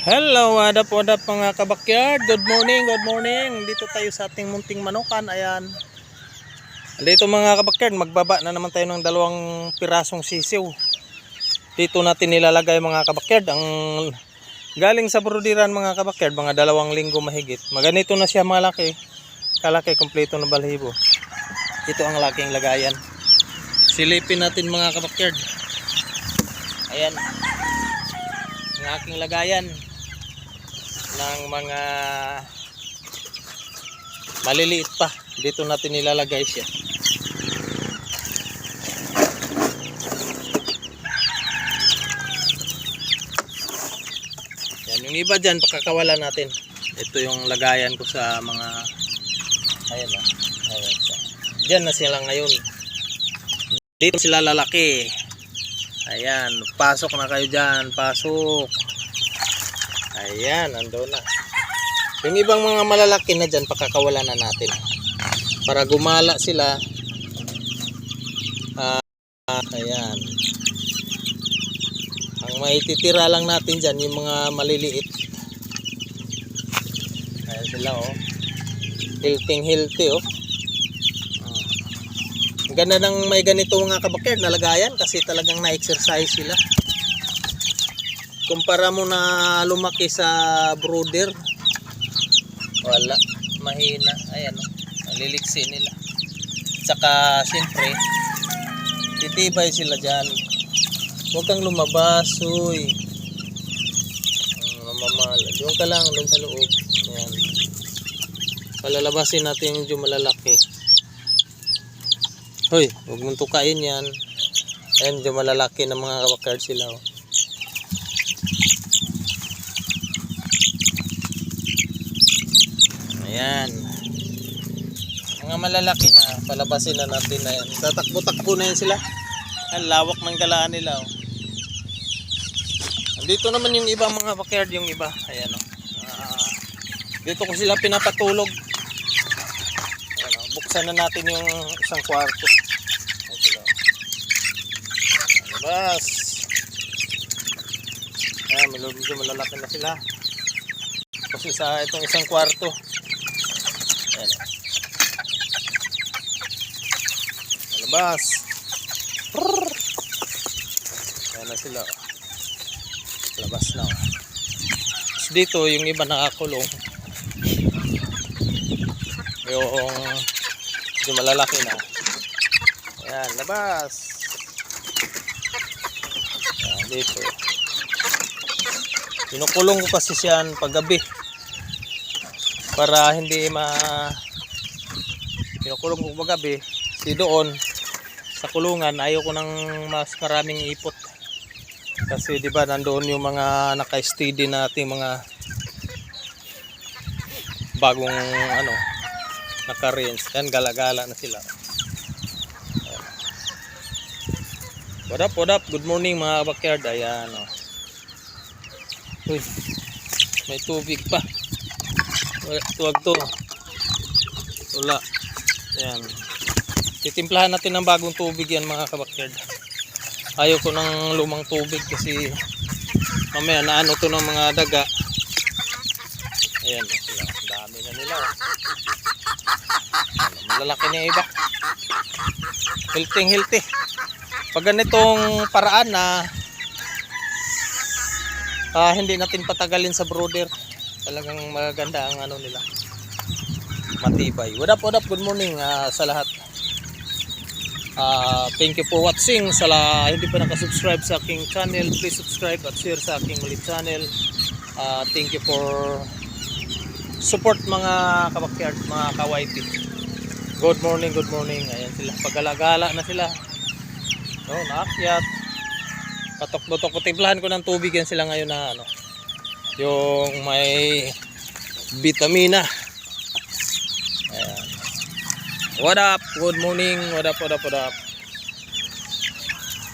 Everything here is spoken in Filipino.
Hello, what up, what mga kabakyard? Good morning, good morning. Dito tayo sa ating munting manukan. Ayan. Dito mga kabakyard, magbaba na naman tayo ng dalawang pirasong sisiw. Dito natin nilalagay mga kabakyard. Ang galing sa brudiran mga kabakyard, mga dalawang linggo mahigit. Maganito na siya mga laki. Kalaki, kompleto na balhibo. Ito ang laking lagayan. Silipin natin mga kabakyard. Ayan. Ang aking lagayan ng mga maliliit pa. Dito natin nilalagay siya. Yan, yung iba dyan, pakakawalan natin. Ito yung lagayan ko sa mga ayan siya. Diyan na sila ngayon. Dito sila lalaki. Ayan, pasok na kayo dyan. Pasok. Ayan, ando na. Yung ibang mga malalaki na dyan, pakakawalan na natin. Para gumala sila. Ah, ayan. Ang maititira lang natin dyan, yung mga maliliit. Ayan sila, oh. Hilting hilty, oh. Ah. Ganda ng may ganito mga kabakerd na lagayan kasi talagang na-exercise sila kumpara mo na lumaki sa brooder wala. Mahina. Ayan o ang liliksi nila. Tsaka siyempre titibay sila dyan. Huwag kang lumabas uy. Mamamala doon ka lang doon sa loob. Ayan. Palalabasin natin yung medyo malalaki. Hoy huwag mong tukain yan. Ayan medyo malalaki na mga kabakard sila oh. Ayan. Mga malalaki na, palabasin na natin na yan. Tatakbo-takbo na yan sila. Ang lawak ng galaan nila. Oh. Andito naman yung iba mga backyard, yung iba. Ayan oh. Ah, dito ko sila pinapatulog. Ayan, oh. Buksan na natin yung isang kwarto. Labas. Ayan, medyo malalaki na sila. Kasi sa itong isang kwarto. Prrr. Ayan na sila. Labas na. Tapos dito, yung iba nakakulong. Yung yung malalaki na. Ayan, labas. Ayan, dito. Pinukulong ko kasi siyan paggabi para hindi ma pinukulong ko paggabi si doon sa kulungan ayaw ko ng mas maraming ipot kasi di ba nandoon yung mga naka-steady nating mga bagong ano naka-range yan galagala na sila Ayan. what up what up good morning mga backyard ayan oh. Uy, may tubig pa. Tuwag to. Wala. Ayan. Titimplahan natin ng bagong tubig yan mga kabakyard. Ayaw ko ng lumang tubig kasi mamaya naano to ng mga daga. Ayan. Sila. Dami na nila. oh. Malalaki na iba. Hilting hilti. Pag ganitong paraan na ah, hindi natin patagalin sa brooder talagang maganda ang ano nila matibay what up what up good morning ah, sa lahat Ah, thank you for watching. Sa hindi pa nakasubscribe sa aking channel please subscribe at share sa aking ulit channel. Ah, thank you for support mga kabakyard mga kawaiti good morning good morning. Ayan sila paggalagala na sila. Oh naakyat. Patok-botok timplahan ko ng tubig yan sila ngayon na ano yung may vitamina what up? Good morning. What up what up what up